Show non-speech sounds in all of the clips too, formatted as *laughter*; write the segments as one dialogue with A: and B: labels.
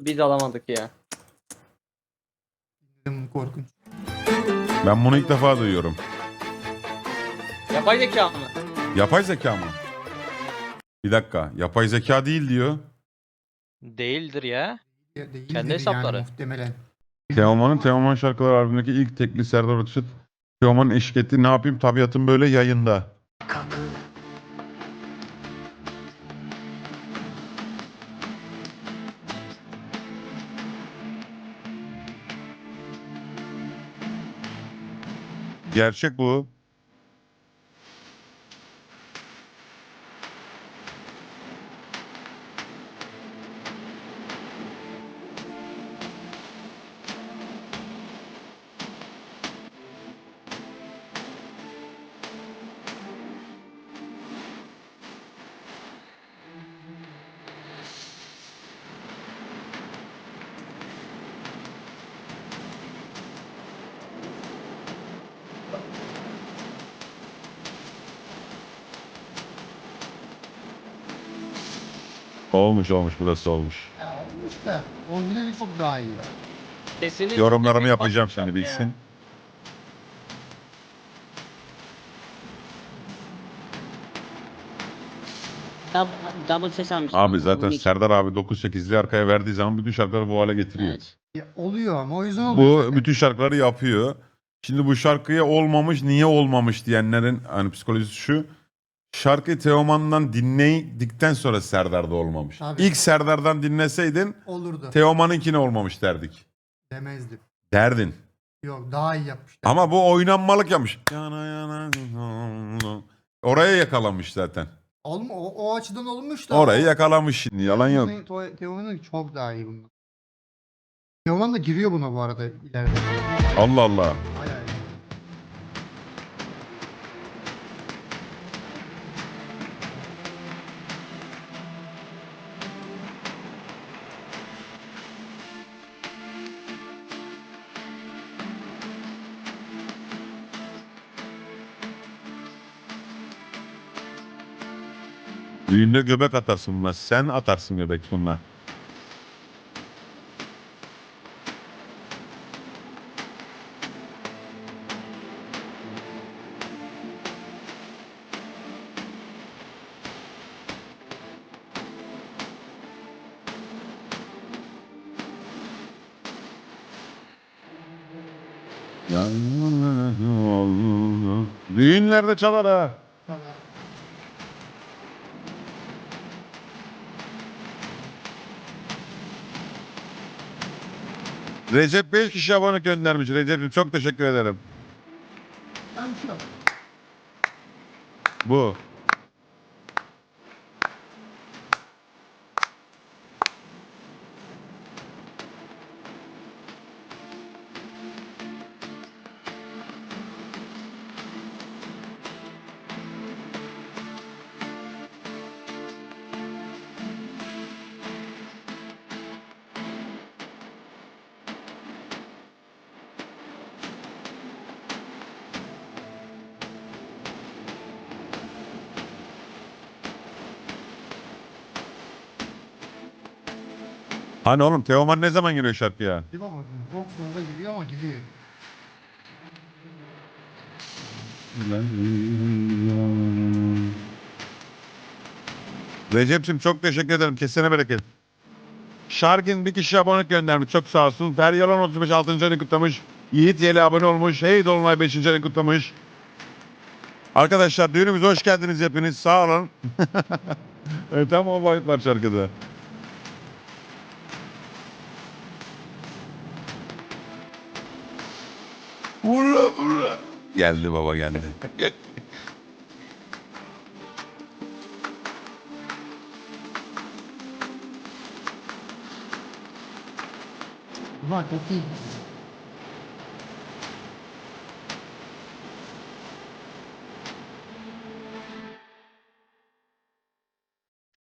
A: Biz alamadık ya.
B: Korkunç.
C: Ben bunu ilk defa duyuyorum.
A: Yapay zeka mı?
C: Yapay zeka mı? Bir dakika. Yapay zeka değil diyor.
D: Değildir ya.
B: Ya değildir
D: Kendi
B: yani
D: hesapları.
B: muhtemelen.
C: Teoman'ın Teoman şarkıları albümündeki ilk tekli Serdar Ortaç'ın Teoman'ın eşlik ettiği ne yapayım tabiatım böyle yayında. Gerçek bu. Olmuş olmuş burası olmuş.
B: Ya olmuş da orijinali çok daha iyi.
A: Sesini
C: Yorumlarımı yapacağım şimdi bilsin.
E: Double, double ses almış.
C: Abi zaten Serdar abi 9-8'li arkaya verdiği zaman bütün şarkıları bu hale getiriyor.
E: Evet.
B: Ya oluyor ama o yüzden oluyor.
C: Bu bütün şarkıları yapıyor. Şimdi bu şarkıya olmamış niye olmamış diyenlerin hani psikolojisi şu. Şarkıyı Teoman'dan dinledikten sonra Serdar'da olmamış.
B: Tabii.
C: İlk Serdar'dan dinleseydin
B: Olurdu.
C: Teoman'ınkine olmamış derdik.
B: Demezdim.
C: Derdin.
B: Yok daha iyi yapmışlar.
C: Ama bu oynanmalık yapmış. Yana yana Oraya yakalamış zaten.
B: Olma, o, o açıdan olmuş da.
C: Orayı yakalamış şimdi yalan yok.
B: Teoman'ın- Teoman'ın çok daha iyi bundan. Teoman da giriyor buna bu arada ileride.
C: Allah Allah.
B: Bayağı iyi.
C: Düğünde göbek atarsın bunlar. Sen atarsın göbek bunlar. Düğünlerde çalar ha. Recep 5 kişi abone göndermiş. Recep'im çok teşekkür ederim. Bu. Hani oğlum Teoman ne zaman giriyor şarkıya?
B: Çok sonra gidiyor ama gidiyor.
C: Recep'cim çok teşekkür ederim. Kesene bereket. Şarkın bir kişi abone göndermiş. Çok sağ olsun. Feryalan 35 6. ayını kutlamış. Yiğit Yeli abone olmuş. Hey Dolunay 5. ayını kutlamış. Arkadaşlar düğünümüze hoş geldiniz hepiniz. Sağ olun. *laughs* evet, tam o boyut var şarkıda. Geldi baba geldi.
B: Ulan çok iyi.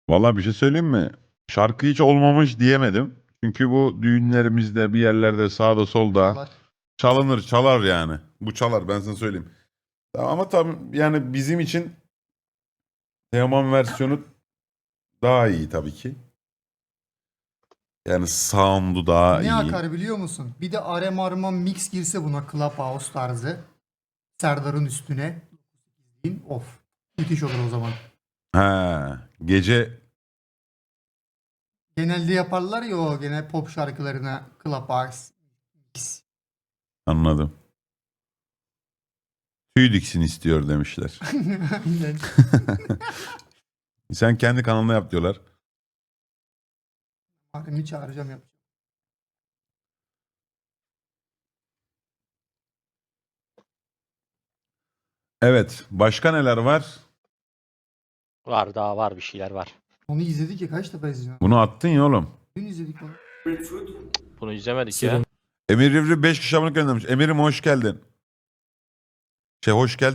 C: Valla bir şey söyleyeyim mi? Şarkı hiç olmamış diyemedim. Çünkü bu düğünlerimizde bir yerlerde sağda solda
B: Var.
C: Çalınır çalar yani. Bu çalar ben sana söyleyeyim. Ama tabii yani bizim için Teoman versiyonu daha iyi tabii ki. Yani sound'u daha
B: ne
C: iyi.
B: akar biliyor musun? Bir de Arem Arman mix girse buna Clubhouse tarzı. Serdar'ın üstüne. Of. Müthiş olur o zaman.
C: Ha, gece
B: Genelde yaparlar ya o genel pop şarkılarına Clubhouse mix.
C: Anladım. Tüy diksin istiyor demişler.
B: Aynen. *laughs* *laughs*
C: Sen kendi kanalına yap diyorlar.
B: Arem'i çağıracağım yap.
C: Evet. Başka neler var?
D: Var daha var bir şeyler var.
B: Onu izledik ya kaç defa izledik.
C: Bunu attın ya oğlum.
B: Dün izledik onu.
D: Bunu izlemedik ya.
C: Emir Rivri 5 kişi abone göndermiş. Emir'im hoş geldin. Şey hoş geldin.